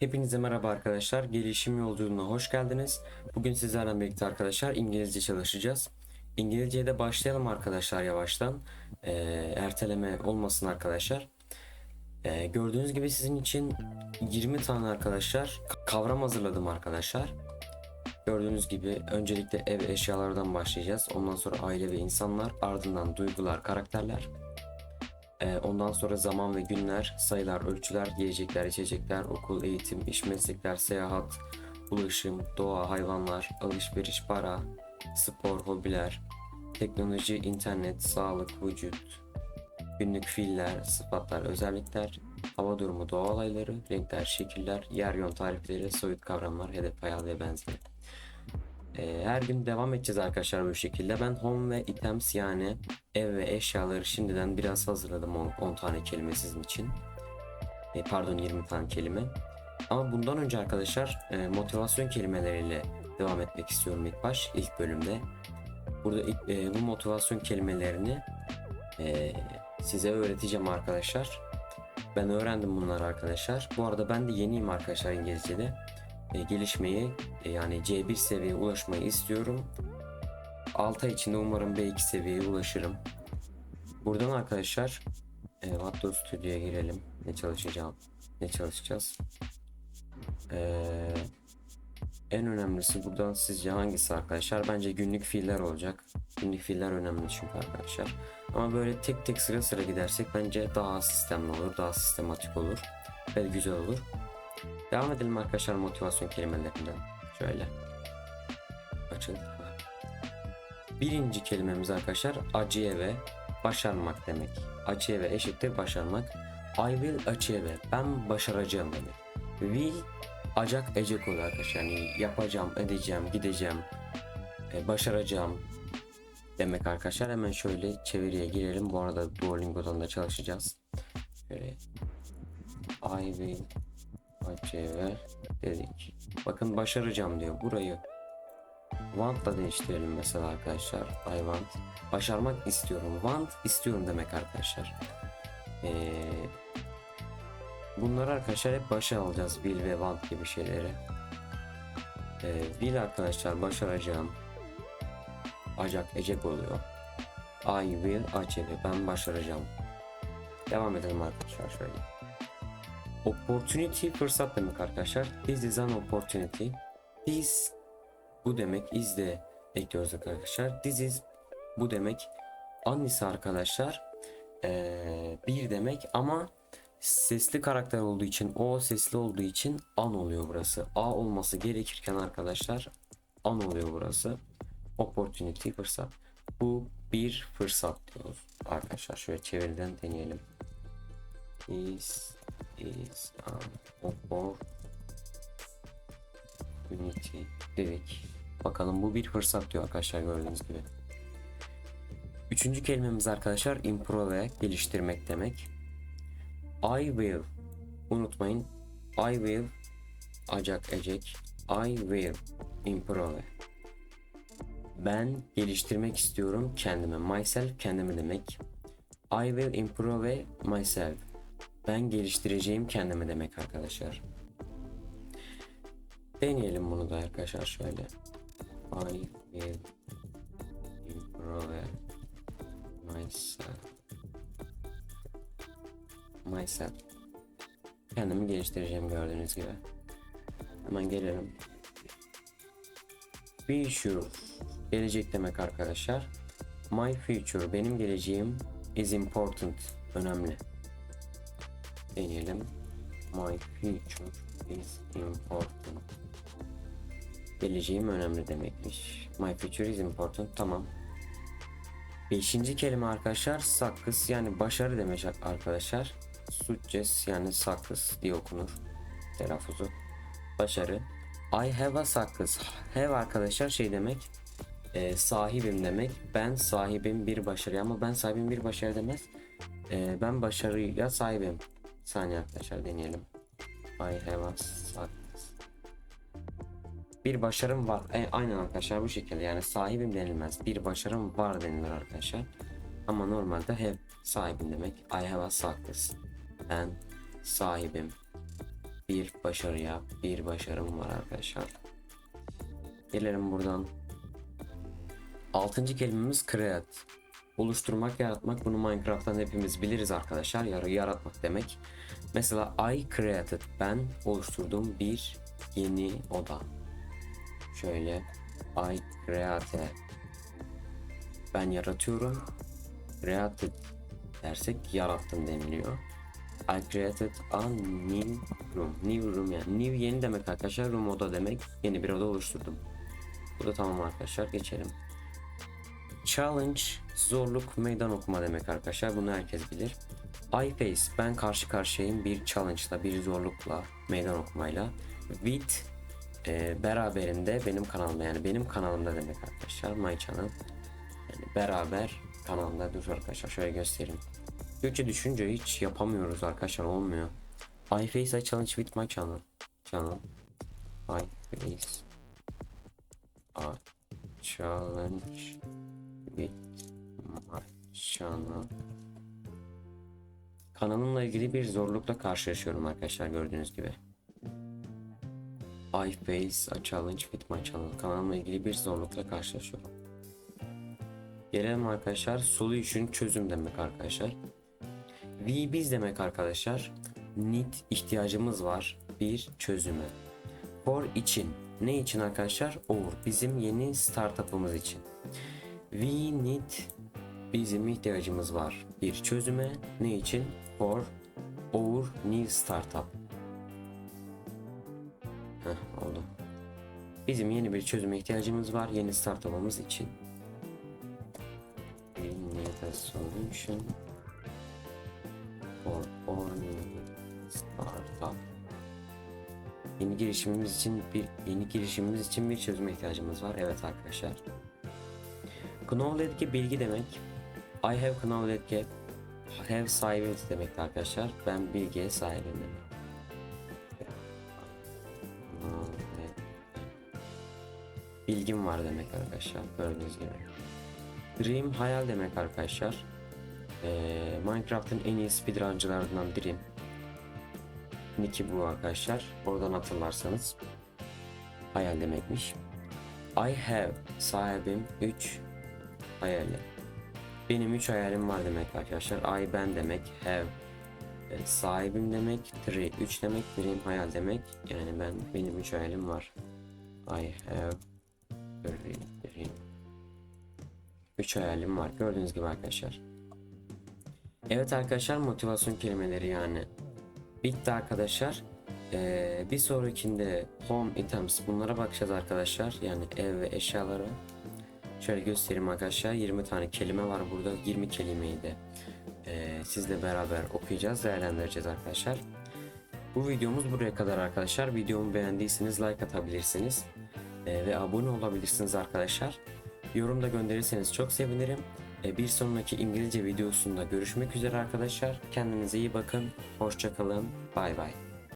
Hepinize merhaba arkadaşlar. Gelişim yolculuğuna hoş geldiniz. Bugün sizlerle birlikte arkadaşlar İngilizce çalışacağız. İngilizceye de başlayalım arkadaşlar yavaştan. Ee, erteleme olmasın arkadaşlar. Ee, gördüğünüz gibi sizin için 20 tane arkadaşlar kavram hazırladım arkadaşlar. Gördüğünüz gibi öncelikle ev eşyalardan başlayacağız. Ondan sonra aile ve insanlar, ardından duygular, karakterler. Ee, Ondan sonra zaman ve günler, sayılar, ölçüler, yiyecekler, içecekler, okul, eğitim, iş, meslekler, seyahat, ulaşım, doğa, hayvanlar, alışveriş, para, spor, hobiler, teknoloji, internet, sağlık, vücut, günlük fiiller, sıfatlar, özellikler, hava durumu, doğa olayları, renkler, şekiller, yer yön tarifleri, soyut kavramlar, hedef, hayal ve benzeri. Ee, her gün devam edeceğiz arkadaşlar bu şekilde. Ben home ve items yani ev ve eşyaları şimdiden biraz hazırladım 10 tane kelime sizin için. E, pardon 20 tane kelime. Ama bundan önce arkadaşlar e, motivasyon kelimeleriyle devam etmek istiyorum ilk baş ilk bölümde. Burada ilk, e, bu motivasyon kelimelerini e, size öğreteceğim arkadaşlar. Ben öğrendim bunları arkadaşlar. Bu arada ben de yeniyim arkadaşlar İngilizce'de. E, gelişmeyi e, yani C1 seviyeye ulaşmayı istiyorum. 6 ay içinde umarım B2 seviyeye ulaşırım. Buradan arkadaşlar e, Watto Studio'ya girelim. Ne çalışacağım? Ne çalışacağız? E, en önemlisi buradan sizce hangisi arkadaşlar? Bence günlük fiiller olacak. Günlük fiiller önemli çünkü arkadaşlar. Ama böyle tek tek sıra sıra gidersek bence daha sistemli olur, daha sistematik olur ve güzel olur. Devam edelim arkadaşlar motivasyon kelimelerinden. Şöyle. Açın. Birinci kelimemiz arkadaşlar acıya ve başarmak demek. Acıya ve eşittir başarmak. I will achieve. Ben başaracağım demek. Will acak ecek oluyor arkadaşlar. Yani yapacağım, edeceğim, gideceğim, e, başaracağım demek arkadaşlar. Hemen şöyle çeviriye girelim. Bu arada Duolingo'dan da çalışacağız. Şöyle I will achieve dedik. Bakın başaracağım diyor. Burayı want'la değiştirelim mesela arkadaşlar. I want. Başarmak istiyorum. Want istiyorum demek arkadaşlar. Ee, bunları arkadaşlar hep başa alacağız. Will ve want gibi şeyleri. Ee, will arkadaşlar başaracağım. Acak ecek oluyor. I will achieve. Ben başaracağım. Devam edelim arkadaşlar şöyle. Opportunity fırsat demek arkadaşlar. This is an opportunity. This bu demek is de ekliyoruz arkadaşlar. This is bu demek. An ise arkadaşlar ee, bir demek ama sesli karakter olduğu için o sesli olduğu için an oluyor burası. A olması gerekirken arkadaşlar an oluyor burası. Opportunity fırsat. Bu bir fırsat diyoruz. Arkadaşlar şöyle çeviriden deneyelim. Is is an opportunity dedik. Bakalım bu bir fırsat diyor arkadaşlar gördüğünüz gibi. Üçüncü kelimemiz arkadaşlar improve geliştirmek demek. I will unutmayın I will acak ecek I will improve ben geliştirmek istiyorum kendimi myself kendimi demek I will improve myself ben geliştireceğim kendimi demek arkadaşlar. Deneyelim bunu da arkadaşlar şöyle. I will improve myself. Myself. Kendimi geliştireceğim gördüğünüz gibi. Hemen gelelim. Future. Gelecek demek arkadaşlar. My future. Benim geleceğim is important. Önemli deneyelim. My future is important. Geleceğim önemli demekmiş. My future is important. Tamam. Beşinci kelime arkadaşlar sakız yani başarı demek arkadaşlar. Success yani sakız diye okunur. Telaffuzu. Başarı. I have a success. Have arkadaşlar şey demek. E, sahibim demek. Ben sahibim bir başarı ama ben sahibim bir başarı demez. E, ben başarıya sahibim saniye arkadaşlar deneyelim. I have a success. Bir başarım var. E, aynen arkadaşlar bu şekilde yani sahibim denilmez. Bir başarım var denilir arkadaşlar. Ama normalde have sahibim demek. I have a success. Ben sahibim Bir başarıya bir başarım var arkadaşlar. Gelelim buradan. Altıncı kelimemiz create. Oluşturmak, yaratmak. Bunu Minecraft'tan hepimiz biliriz arkadaşlar. Yarı yaratmak demek. Mesela I created. Ben oluşturduğum bir yeni oda. Şöyle I create. Ben yaratıyorum. Created dersek yarattım deniliyor. I created a new room. New room yani. New yeni demek arkadaşlar. Room oda demek. Yeni bir oda oluşturdum. Bu da tamam arkadaşlar. Geçelim. Challenge zorluk meydan okuma demek arkadaşlar. Bunu herkes bilir. I face ben karşı karşıyayım bir challenge'la bir zorlukla meydan okumayla. With e, beraberinde benim kanalımda yani benim kanalımda demek arkadaşlar. My channel. Yani beraber kanalımda dur arkadaşlar şöyle göstereyim. Türkçe düşünce hiç yapamıyoruz arkadaşlar olmuyor. I face a challenge with my channel. Channel. I face a challenge channel. Kanalımla ilgili bir zorlukla karşılaşıyorum arkadaşlar gördüğünüz gibi. I face a challenge with my channel. Kanalımla ilgili bir zorlukla karşılaşıyorum. Gelelim arkadaşlar. Solution çözüm demek arkadaşlar. We biz demek arkadaşlar. Need ihtiyacımız var bir çözüme. For için. Ne için arkadaşlar? Our. Bizim yeni startup'ımız için. We need bizim ihtiyacımız var bir çözüme. Ne için? For our new startup. Heh, oldu. Bizim yeni bir çözüme ihtiyacımız var yeni startup'ımız için. We need a solution for our new startup. Yeni girişimimiz için bir yeni girişimimiz için bir çözüme ihtiyacımız var. Evet arkadaşlar. Knowledge bilgi demek. I have knowledge have sahibi demek arkadaşlar. Ben bilgiye sahibim demek. Bilgim var demek arkadaşlar. Gördüğünüz gibi. Dream hayal demek arkadaşlar. Ee, Minecraft'ın en iyi speedruncılarından Dream. Nick'i bu arkadaşlar. Oradan hatırlarsanız. Hayal demekmiş. I have sahibim 3 hayali. Benim 3 hayalim var demek arkadaşlar. I ben demek. Have e, sahibim demek. Three 3 demek. Dream hayal demek. Yani ben benim 3 hayalim var. I have three dream. 3 hayalim var. Gördüğünüz gibi arkadaşlar. Evet arkadaşlar motivasyon kelimeleri yani. Bitti arkadaşlar. Ee, bir sonrakinde home items bunlara bakacağız arkadaşlar. Yani ev ve eşyalara. Şöyle göstereyim arkadaşlar. 20 tane kelime var burada. 20 kelimeyi de e, sizle beraber okuyacağız, değerlendireceğiz arkadaşlar. Bu videomuz buraya kadar arkadaşlar. Videomu beğendiyseniz like atabilirsiniz. E, ve abone olabilirsiniz arkadaşlar. Yorum da gönderirseniz çok sevinirim. E, bir sonraki İngilizce videosunda görüşmek üzere arkadaşlar. Kendinize iyi bakın. Hoşçakalın. Bay bay.